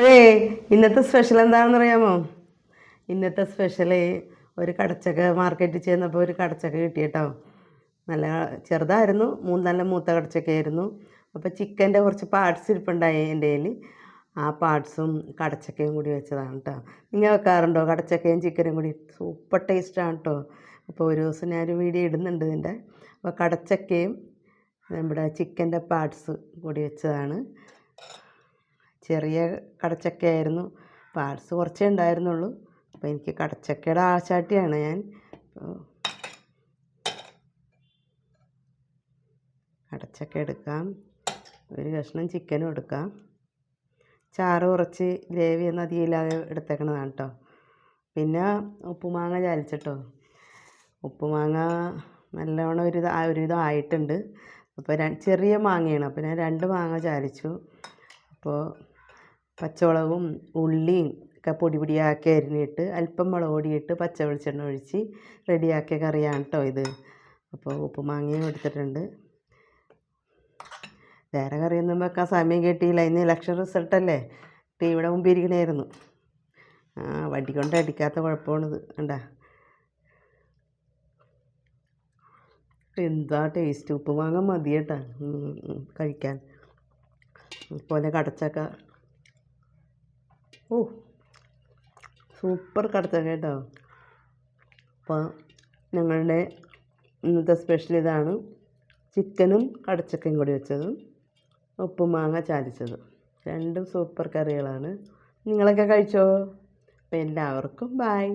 അപ്പോഴേ ഇന്നത്തെ സ്പെഷ്യൽ എന്താണെന്ന് അറിയാമോ? ഇന്നത്തെ സ്പെഷ്യൽ ഒരു കടച്ചക്ക മാർക്കറ്റിൽ ചെന്നപ്പോൾ ഒരു കടച്ചക്ക കിട്ടി കേട്ടോ നല്ല ചെറുതായിരുന്നു മൂന്ന് നല്ല മൂത്ത കടച്ചക്കയായിരുന്നു. അപ്പോൾ ചിക്കന്റെ കുറച്ച് പാർട്സ് ഇരിപ്പുണ്ടായി എന്റെ കയ്യിൽ. ആ പാർട്സും കടച്ചക്കയും കൂടി വെച്ചതാണ് കേട്ടോ നിങ്ങൾ വെക്കാറുണ്ടോ? കടച്ചക്കയും ചിക്കനും കൂടി? സൂപ്പർ ടേസ്റ്റാണ് കേട്ടോ അപ്പോൾ ഒരു ദിവസം ഞാനൊരു വീഡിയോ ഇടുന്നുണ്ട് ഇതിന്റെ. അപ്പോൾ കടച്ചക്കയും നമ്മുടെ ചിക്കന്റെ പാർട്സ് കൂടി വെച്ചതാണ്. ചെറിയ കടച്ചക്കയായിരുന്നു. പാർട്സ് കുറച്ചേ ഉണ്ടായിരുന്നുള്ളൂ. അപ്പോൾ എനിക്ക് കടച്ചക്കയുടെ ആശാട്ടിയാണ് ഞാൻ. കടച്ചക്ക എടുക്കാം. ഒരു കഷ്ണം ചിക്കനും എടുക്കാം. ചാറ് കുറച്ച് ഗ്രേവി ഒന്നും അധികം ഇല്ലാതെ എടുത്തേക്കണതാണ് കേട്ടോ പിന്നെ ഉപ്പുമാങ്ങ ചാലിച്ചിട്ടോ. ഉപ്പുമാങ്ങ നല്ലവണ്ണം ഒരു ഒരുവിധം ആയിട്ടുണ്ട് അപ്പോൾ ചെറിയ മാങ്ങയാണ്. അപ്പോൾ ഞാൻ രണ്ട് മാങ്ങ ചാലിച്ചു. അപ്പോൾ പച്ചമുളകും ഉള്ളിയും ഒക്കെ പൊടി പൊടിയാക്കി അരിഞ്ഞിട്ട് അല്പം മുളക് പച്ച വെളിച്ചെണ്ണ ഒഴിച്ച് റെഡിയാക്കിയ കറിയാണ് കേട്ടോ ഇത്. അപ്പോൾ ഉപ്പുമാങ്ങയും എടുത്തിട്ടുണ്ട്. വേറെ കറിയൊന്നും വെക്കാൻ സമയം കിട്ടിയില്ല. ഇന്ന് ഇലക്ഷൻ റിസൾട്ടല്ലേ ടി വിയുടെ മുമ്പിൽ ഇരിക്കണമായിരുന്നു ആ വടി കൊണ്ട് അടിക്കാത്ത കുഴപ്പമാണിത്. കണ്ടാ? എന്താ ടേസ്റ്റ് ഉപ്പുമാങ്ങ മതി കേട്ടാ ഉം, ഉം, അതിന്റെ കടച്ചക്ക. ഓ സൂപ്പർ കടച്ചക്ക കേട്ടോ. അപ്പോൾ ഞങ്ങളുടെ ഇന്നത്തെ സ്പെഷ്യൽ ഇതാണ് ചിക്കനും കടച്ചക്കയും കൂടി വെച്ചതും ഉപ്പുമാങ്ങ ചാലിച്ചതും രണ്ടും സൂപ്പർ കറികളാണ്. നിങ്ങളൊക്കെ കഴിച്ചോ? അപ്പോൾ എല്ലാവർക്കും ബായ്